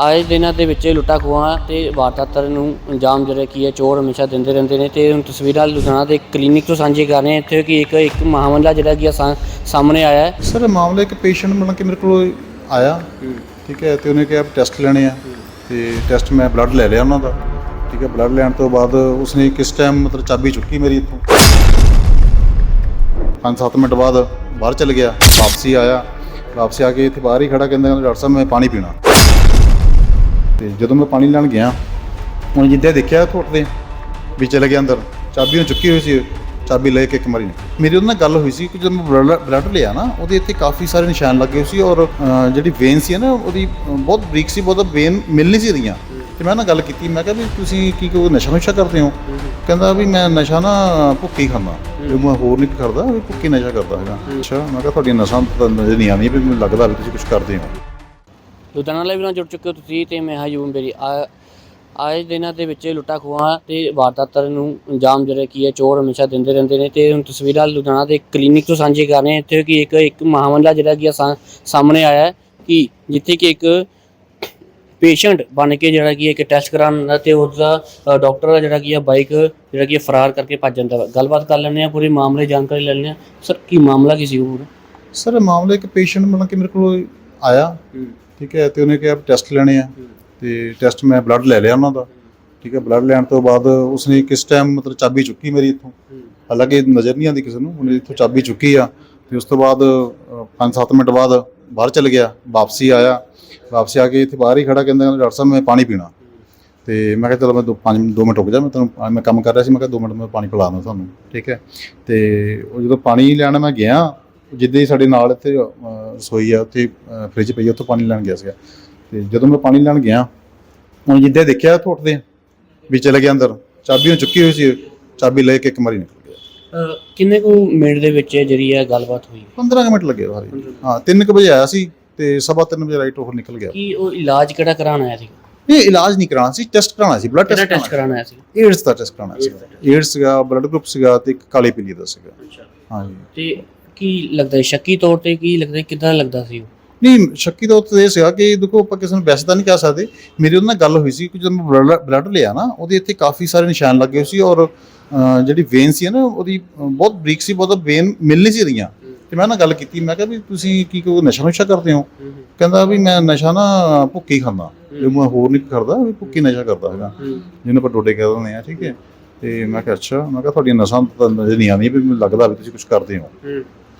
ਆਏ ਦਿਨਾਂ ਦੇ ਵਿੱਚ ਲੁੱਟਾਂ ਖੋਹਾਂ ਤੇ ਵਾਰਦਾਤਾਂ ਨੂੰ ਅੰਜਾਮ ਜਿਹੜਾ ਕੀ ਹੈ ਚੋਰ ਹਮੇਸ਼ਾ ਦਿੰਦੇ ਰਹਿੰਦੇ ਨੇ ਤੇ ਹੁਣ ਤਸਵੀਰਾਂ ਲੁਧਿਆਣਾ ਦੇ ਕਲੀਨਿਕ ਤੋਂ ਸਾਂਝੇ ਕਰ ਰਹੇ ਹਾਂ। ਇੱਥੇ ਕਿ ਇੱਕ ਇੱਕ ਮਹਾਮਲਾ ਜਿਹੜਾ ਕੀ ਸਾਹਮਣੇ ਆਇਆ ਹੈ। ਸਰ ਮਾਮਲਾ ਇੱਕ ਪੇਸ਼ੈਂਟ ਮਤਲਬ ਕਿ ਮੇਰੇ ਕੋਲ ਆਇਆ। ਠੀਕ ਹੈ ਤੇ ਉਹਨੇ ਕਿਹਾ ਟੈਸਟ ਲੈਣੇ ਆ। ਤੇ ਟੈਸਟ ਮੈਂ ਬਲੱਡ ਲੈ ਲਿਆ ਉਹਨਾਂ ਦਾ। ਠੀਕ ਹੈ ਬਲੱਡ ਲੈਣ ਤੋਂ ਬਾਅਦ ਉਸਨੇ ਕਿਸ ਟਾਈਮ ਮਤਲਬ ਚਾਬੀ ਚੁੱਕੀ ਮੇਰੀ ਇੱਥੋਂ। 5-7 ਮਿੰਟ ਬਾਅਦ ਬਾਹਰ ਚਲ ਗਿਆ ਵਾਪਸੀ ਆਇਆ। ਵਾਪਸੀ ਆ ਕੇ ਇੱਥੇ ਬਾਹਰ ਹੀ ਖੜਾ ਕਹਿੰਦਾ ਡਾਕਟਰ ਸਾਹਿਬ ਮੈਂ ਪਾਣੀ ਪੀਣਾ। ਤੇ ਜਦੋਂ ਮੈਂ ਪਾਣੀ ਲੈਣ ਗਿਆ ਹੁਣ ਜਿੱਦਾਂ ਦੇਖਿਆ ਟੁੱਟਦੇ ਵੀ ਚਲੇ ਗਿਆ ਅੰਦਰ, ਚਾਬੀ ਉਹ ਚੁੱਕੀ ਹੋਈ ਸੀ, ਚਾਬੀ ਲੈ ਕੇ ਇੱਕ ਮਾਰੀ ਨਿਕਲ ਮੇਰੀ ਉਹਦੇ ਨਾਲ ਗੱਲ ਹੋਈ ਸੀ ਕਿ ਜਦੋਂ ਮੈਂ ਬਲੱਡ ਲਿਆ ਨਾ, ਉਹਦੇ ਇੱਥੇ ਕਾਫੀ ਸਾਰੇ ਨਿਸ਼ਾਨ ਲੱਗੇ ਹੋਏ ਸੀ ਔਰ ਜਿਹੜੀ ਵੇਨ ਸੀ ਨਾ, ਉਹਦੀ ਬਹੁਤ ਬਰੀਕ ਸੀ, ਬਹੁਤ ਵੇਨ ਮਿਲ ਨਹੀਂ ਸੀ ਰਹੀਆਂ। ਤੇ ਮੈਂ ਨਾ ਗੱਲ ਕੀਤੀ, ਮੈਂ ਕਿਹਾ ਵੀ ਤੁਸੀਂ ਕੀ ਕੋਈ ਨਸ਼ਾ ਨੁਸ਼ਾ ਕਰਦੇ ਹੋ? ਕਹਿੰਦਾ ਵੀ ਮੈਂ ਨਸ਼ਾ ਨਾ ਭੁੱਕੀ ਖਾਂਦਾ, ਵੀ ਮੈਂ ਹੋਰ ਨਹੀਂ ਕਰਦਾ, ਵੀ ਭੁੱਕੀ ਨਸ਼ਾ ਕਰਦਾ ਹੈਗਾ। ਅੱਛਾ, ਮੈਂ ਕਿਹਾ ਤੁਹਾਡੀਆਂ ਨਸ਼ਾਂ ਤਾਂ ਨਜ਼ਰ ਨਹੀਂ ਆਉਂਦੀਆਂ ਵੀ ਮੈਨੂੰ ਲੱਗਦਾ ਵੀ ਤੁਸੀਂ ਕੁਝ ਕਰਦੇ ਹੋ। ਲੁਧਿਆਣਾ ਲਾਈਵ ਨਾਲ ਜੁੜ ਚੁੱਕੇ ਹੋ ਤੁਸੀਂ ਤੇ ਮੈਂ ਹਾਂ ਯੂਮ ਬੇਰੀ ਆਏ ਦਿਨਾਂ ਦੇ ਵਿੱਚ ਲੁੱਟਾਂ ਖੋਹਾਂ ਤੇ ਵਾਰਦਾਤਾਂ ਨੂੰ ਅੰਜਾਮ ਜਿਹੜਾ ਕੀ ਹੈ ਚੋਰ ਹਮੇਸ਼ਾ ਦਿੰਦੇ ਰਹਿੰਦੇ ਨੇ ਤੇ ਹੁਣ ਤਸਵੀਰਾਂ ਲੁਧਿਆਣਾ ਦੇ ਕਲੀਨਿਕ ਤੋਂ ਸਾਂਝੇ ਕਰ ਰਹੇ ਹਾਂ। ਇੱਥੇ ਕਿ ਇੱਕ ਇੱਕ ਮਹਾਮਲਾ ਜਿਹੜਾ ਕੀ ਹੈ ਸਾਹਮਣੇ ਆਇਆ ਹੈ ਕਿ ਜਿੱਥੇ ਕਿ ਇੱਕ ਪੇਸ਼ੈਂਟ ਬਣ ਕੇ ਜਿਹੜਾ ਕੀ ਹੈ ਇੱਕ ਟੈਸਟ ਕਰਾਉਣ ਆਉਂਦਾ ਤੇ ਉਸਦਾ ਡਾਕਟਰ ਦਾ ਜਿਹੜਾ ਕੀ ਹੈ ਬਾਈਕ ਜਿਹੜਾ ਕੀ ਹੈ ਫਰਾਰ ਕਰਕੇ ਭੱਜ ਜਾਂਦਾ ਵਾ। ਗੱਲਬਾਤ ਕਰ ਲੈਂਦੇ ਆ ਪੂਰੀ ਮਾਮਲੇ ਦੀ ਜਾਣਕਾਰੀ ਲੈ ਲੈਂਦੇ ਆ ਸਰ ਕੀ ਮਾਮਲਾ ਕੀ ਸੀ ਉਹ ਸਰ ਮਾਮਲਾ ਇੱਕ ਪੇਸ਼ੈਂਟ ਮਤਲਬ ਕਿ ਮੇਰੇ ਕੋਲ ਆਇਆ। ਠੀਕ ਹੈ, ਤੇ ਉਹਨੇ ਕਿਹਾ ਟੈਸਟ ਲੈਣੇ ਆ। ਤੇ ਟੈਸਟ ਮੈਂ ਬਲੱਡ ਲੈ ਲਿਆ ਉਹਨਾਂ ਦਾ। ਠੀਕ ਹੈ ਬਲੱਡ ਲੈਣ ਤੋਂ ਬਾਅਦ ਉਸਨੇ ਕਿਸ ਟਾਈਮ ਮਤਲਬ ਚਾਬੀ ਚੁੱਕੀ ਮੇਰੀ ਇੱਥੋਂ। ਹਾਲਾਂਕਿ ਨਜ਼ਰ ਨਹੀਂ ਆਉਂਦੀ ਕਿਸੇ ਨੂੰ, ਉਹਨੇ ਇੱਥੋਂ ਚਾਬੀ ਚੁੱਕੀ ਆ। ਤੇ ਉਸ ਤੋਂ ਬਾਅਦ 5-7 ਮਿੰਟ ਬਾਅਦ ਬਾਹਰ ਚਲ ਗਿਆ, ਵਾਪਸੀ ਆਇਆ। ਵਾਪਸੀ ਆ ਕੇ ਇੱਥੇ ਬਾਹਰ ਹੀ ਖੜਾ ਕਹਿੰਦਾ ਡਾਕਟਰ ਸਾਹਿਬ, ਮੈਂ ਪਾਣੀ ਪੀਣਾ। ਤੇ ਮੈਂ ਕਿਹਾ, ਚਲੋ, ਮੈਂ 5 2 ਮਿੰਟ ਰੁਕ ਜਾ, ਮੈਂ ਤੁਹਾਨੂੰ ਮੈਂ ਕੰਮ ਕਰ ਰਿਹਾ ਸੀ, ਮੈਂ ਕਿਹਾ 2 ਮਿੰਟ ਮੈਂ ਪਾਣੀ ਪਿਲਾ ਦਾਂ ਤੁਹਾਨੂੰ। ਠੀਕ ਹੈ, ਤੇ ਉਹ ਜਦੋਂ ਪਾਣੀ ਲੈਣ ਮੈਂ ਗਿਆ ਜਿੱਦਾਂ ਹੀ ਸਾਡੇ ਨਾਲ ਇੱਥੇ ਰਸੋਈ ਆ ਉੱਥੇ ਫ੍ਰਿਜ ਪਈ ਆ, ਉੱਥੋਂ ਪਾਣੀ ਲੈਣ ਗਿਆ ਸੀਗਾ। ਤੇ ਜਦੋਂ ਮੈਂ ਪਾਣੀ ਲੈਣ ਗਿਆ ਹੁਣ ਜਿੱਦਾਂ ਹੀ ਦੇਖਿਆ ਟੁੱਟਦੇ ਵੀ ਚਲੇ ਗਿਆ ਅੰਦਰ। ਚਾਬੀ ਉਹ ਚੁੱਕੀ ਹੋਈ ਸੀ ਚਾਬੀ ਲੈ ਕੇ ਇੱਕ ਮਾਰੀ ਨਿਕਲ ਗਿਆ। ਕਿੰਨੇ ਕੁ ਮਿੰਟ ਦੇ ਵਿੱਚ ਜਿਹੜੀ ਹੈ ਗੱਲਬਾਤ ਹੋਈ? 15 ਕੁ ਮਿੰਟ ਲੱਗੇ ਸਾਰੀ ਹਾਂ। 3 ਕੁ ਵਜੇ ਆਇਆ ਸੀ ਤੇ ਸਵਾ ਤਿੰਨ ਵਜੇ ਰਾਈਟ ਉਹ ਨਿਕਲ ਗਿਆ। ਕੀ ਉਹ ਇਲਾਜ ਕਿਹੜਾ ਕਰਾਉਣ ਆਇਆ ਸੀ ਇਹ ਇਲਾਜ ਨਹੀਂ ਕਰਾਉਣਾ ਸੀ ਟੈਸਟ ਕਰਾਉਣਾ ਸੀ ਬਲੱਡ ਕਿਹੜਾ ਟੈਸਟ ਟੈਸਟ ਕਰਾਉਣ ਆਇਆ ਸੀ। ਏਡਸ ਦਾ ਟੈਸਟ ਕਰਾਉਣਾ ਸੀ ਏਡਸ ਸੀਗਾ ਬਲੱਡ ਗਰੁੱਪ ਸੀਗਾ ਤੇ ਇੱਕ ਕਾਲੇ ਪੀਲੀ ਦਾ ਸੀਗਾ। ਅੱਛਾ। ਹਾਂਜੀ। ਤੇ ਕੀ ਲੱਗਦਾ ਹੈ ਸ਼ੱਕੀ ਤੌਰ ਤੇ ਕੀ ਲੱਗਦਾ ਕਿਦਾਂ ਲੱਗਦਾ ਸੀ ਉਹ? ਨਹੀਂ ਸ਼ੱਕੀ ਤਾਂ ਉੱਤੇ ਇਹ ਸੀਗਾ ਕਿ ਦੇਖੋ ਆਪਾਂ ਕਿਸੇ ਨੂੰ ਵੈਸੇ ਤਾਂ ਨਹੀਂ ਕਹਿ ਸਕਦੇ। ਮੇਰੀ ਉਹਦੇ ਨਾਲ ਗੱਲ ਹੋਈ ਸੀ ਕਿ ਜਦੋਂ ਮੈਂ ਬਲੱਡ ਲਿਆ ਨਾ ਉਹਦੇ ਇੱਥੇ ਕਾਫੀ ਸਾਰੇ ਨਿਸ਼ਾਨ ਲੱਗੇ ਸੀ ਔਰ ਜਿਹੜੀ ਵੇਨ ਸੀ ਨਾ ਉਹਦੀ ਬਹੁਤ ਬਰੀਕ ਸੀ ਬਹੁਤ ਵੇਨ ਮਿਲ ਨਹੀਂ ਸੀ ਰਹੀਆਂ। ਤੇ ਮੈਂ ਨਾਲ ਗੱਲ ਕੀਤੀ ਮੈਂ ਕਿਹਾ ਵੀ ਤੁਸੀਂ ਕੀ ਕੋਈ ਨਸ਼ਾ ਨੁਸ਼ਾ ਕਰਦੇ ਹੋ? ਕਹਿੰਦਾ ਵੀ ਮੈਂ ਨਸ਼ਾ ਨਾ ਭੁੱਕੀ ਖਾਂਦਾ। ਵੀ ਮੈਂ ਹੋਰ ਨਹੀਂ ਕਰਦਾ ਵੀ ਭੁੱਕੀ ਨਸ਼ਾ ਕਰਦਾ ਹੈਗਾ। ਜਿਹਨੂੰ ਆਪਾਂ ਡੋਡੇ ਕਹਿ ਦਿੰਦੇ ਆ ਠੀਕ ਹੈ। ਤੇ ਮੈਂ ਕਿਹਾ ਅੱਛਾ ਮੈਂ ਕਿਹਾ ਤੁਹਾਡੀਆਂ ਨਸ਼ਾਂ ਤਾਂ ਨਜ਼ਰ ਨਹੀਂ ਆਉਂਦੀਆਂ ਵੀ ਮੈਨੂੰ ਲੱਗਦਾ ਵੀ ਤੁਸੀਂ ਕੁਝ ਕਰਦੇ ਹੋ।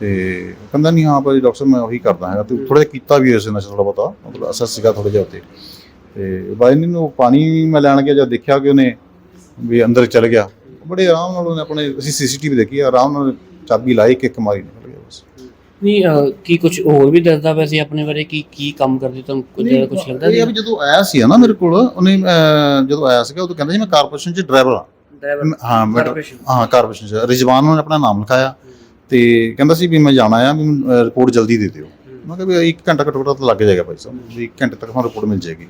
ਤੇ ਉਹ ਕਹਿੰਦਾ ਨਹੀਂ ਹਾਂ ਭਾਈ ਡਾਕਟਰ ਮੈਂ ਉਹੀ ਕਰਦਾ ਹੈਗਾ ਤੇ ਥੋੜਾ ਜਿਹਾ ਕੀਤਾ ਵੀ ਇਸ ਨਸ਼ਾ ਥੋੜਾ ਬਹੁਤਾ ਮਤਲਬ ਅਸਰ ਸੀਗਾ ਥੋੜਾ ਜਿਹਾ ਉੱਤੇ। ਤੇ ਬਾਈ ਨੂੰ ਪਾਣੀ ਮੈਂ ਲੈਣ ਗਿਆ ਜਦ ਦੇਖਿਆ ਕਿ ਉਹਨੇ ਵੀ ਅੰਦਰ ਚਲ ਗਿਆ। ਬੜੇ ਆਰਾਮ ਨਾਲ ਉਹਨੇ ਆਪਣੇ ਅਸੀਂ ਸੀਸੀਟੀਵੀ ਦੇਖੀ ਆਰਾਮ ਨਾਲ ਚਾਬੀ ਲਾਈ ਕਿ ਇੱਕ ਮਾਰੀ ਨਿਕਲ ਗਿਆ ਬਸ ਨਹੀਂ ਕੀ ਕੁਝ ਹੋਰ ਵੀ ਦੱਸਦਾ ਪਿਆ ਸੀ ਆਪਣੇ ਬਾਰੇ? ਕੀ ਕੀ ਕੰਮ ਕਰਦੇ? ਤੁਹਾਨੂੰ ਕੁਝ ਕੁਝ ਲੱਗਦਾ ਇਹ ਵੀ ਜਦੋਂ ਆਇਆ ਸੀ ਨਾ ਮੇਰੇ ਕੋਲ ਉਹਨੇ ਜਦੋਂ ਆਇਆ ਸੀਗਾ ਉਦੋਂ ਕਹਿੰਦਾ ਸੀ ਮੈਂ ਕਾਰਪੋਰੇਸ਼ਨ 'ਚ ਡਰਾਈਵਰ ਹਾਂ। ਹਾਂ ਕਾਰਪੋਰੇਸ਼ਨ 'ਚ। ਰਿਜਵਾਨ ਨੇ ਆਪਣਾ ਨਾਮ ਲਿਖਾਇਆ। ਤੇ ਕਹਿੰਦਾ ਸੀ ਵੀ ਮੈਂ ਜਾਣਾ ਆ ਵੀ ਰਿਪੋਰਟ ਜਲਦੀ ਦੇ ਦਿਓ। ਮੈਂ ਕਿਹਾ ਵੀ 1 ਘੰਟਾ ਘੱਟੋ ਘੱਟ ਤਾਂ ਲੱਗ ਜਾਏਗਾ ਭਾਈ ਸਾਹਿਬ ਵੀ 1 ਘੰਟੇ ਤੱਕ ਤੁਹਾਨੂੰ ਰਿਪੋਰਟ ਮਿਲ ਜਾਏਗੀ।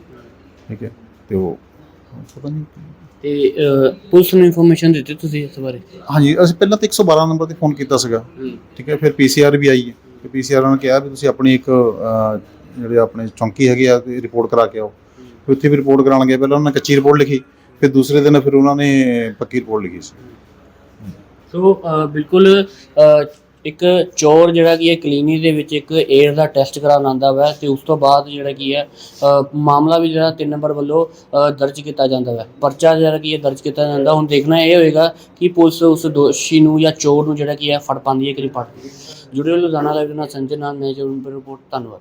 ਠੀਕ ਹੈ? ਤੇ ਉਹ ਪਤਾ ਨਹੀਂ ਤੇ ਪੁਲਿਸ ਨੂੰ ਇਨਫੋਰਮੇਸ਼ਨ ਦਿੱਤੀ ਤੁਸੀਂ ਇਸ ਬਾਰੇ? ਹਾਂਜੀ ਅਸੀਂ ਪਹਿਲਾਂ ਤਾਂ 112 ਨੰਬਰ ਤੇ ਫੋਨ ਕੀਤਾ ਸੀਗਾ। ਠੀਕ ਹੈ ਫਿਰ ਪੀਸੀਆਰ ਵੀ ਆਈ ਹੈ। ਤੇ ਪੀਸੀਆਰ ਨੇ ਕਿਹਾ ਵੀ ਤੁਸੀਂ ਆਪਣੀ ਇੱਕ ਜਿਹੜੇ ਆਪਣੇ ਚੌਂਕੀ ਹੈਗੇ ਆ ਰਿਪੋਰਟ ਕਰਾ ਕੇ ਆਓ। ਉੱਥੇ ਵੀ ਰਿਪੋਰਟ ਕਰਾਉਣ ਗਏ ਪਹਿਲਾਂ ਉਹਨਾਂ ਨੇ ਕੱਚੀ ਰਿਪੋਰਟ ਲਿਖੀ ਫਿਰ ਦੂਸਰੇ ਦਿਨ ਫਿਰ ਉਹਨਾਂ ਨੇ ਪੱਕੀ ਰਿਪੋਰਟ ਲਿਖੀ ਸੀ। ਸੋ ਬਿਲਕੁਲ ਇੱਕ ਚੋਰ ਜਿਹੜਾ ਕੀ ਹੈ ਕਲੀਨਿਕ ਦੇ ਵਿੱਚ ਇੱਕ 에ਅਰ ਦਾ ਟੈਸਟ ਕਰਾਉਣ ਆਉਂਦਾ ਵਾ ਤੇ ਉਸ ਤੋਂ ਬਾਅਦ ਜਿਹੜਾ ਕੀ ਹੈ ਮਾਮਲਾ ਵੀ ਜਿਹੜਾ 3 ਨੰਬਰ ਵੱਲੋਂ ਦਰਜ ਕੀਤਾ ਜਾਂਦਾ ਵਾ। ਪਰਚਾ ਜਿਹੜਾ ਕੀ ਹੈ, ਦਰਜ ਕੀਤਾ ਜਾਂਦਾ। ਹੁਣ ਦੇਖਣਾ ਇਹ ਹੋਏਗਾ ਕਿ ਪੁਲਿਸ ਉਸ ਦੋਸ਼ੀ ਨੂੰ ਜਾਂ ਚੋਰ ਨੂੰ ਜਿਹੜਾ ਕੀ ਹੈ, ਫੜ ਪਾਉਂਦੀ ਹੈ ਕਿ ਨਹੀਂ ਫੜਦੀ ਜੁੜੇ ਹੋ ਲੁਧਿਆਣਾ ਲਾਈਵ ਨਾਲ। ਸੰਜੇ ਨਾਲ ਮੈਂ ਜੋ ਰਿਪੋਰਟ ਧੰਨਵਾਦ।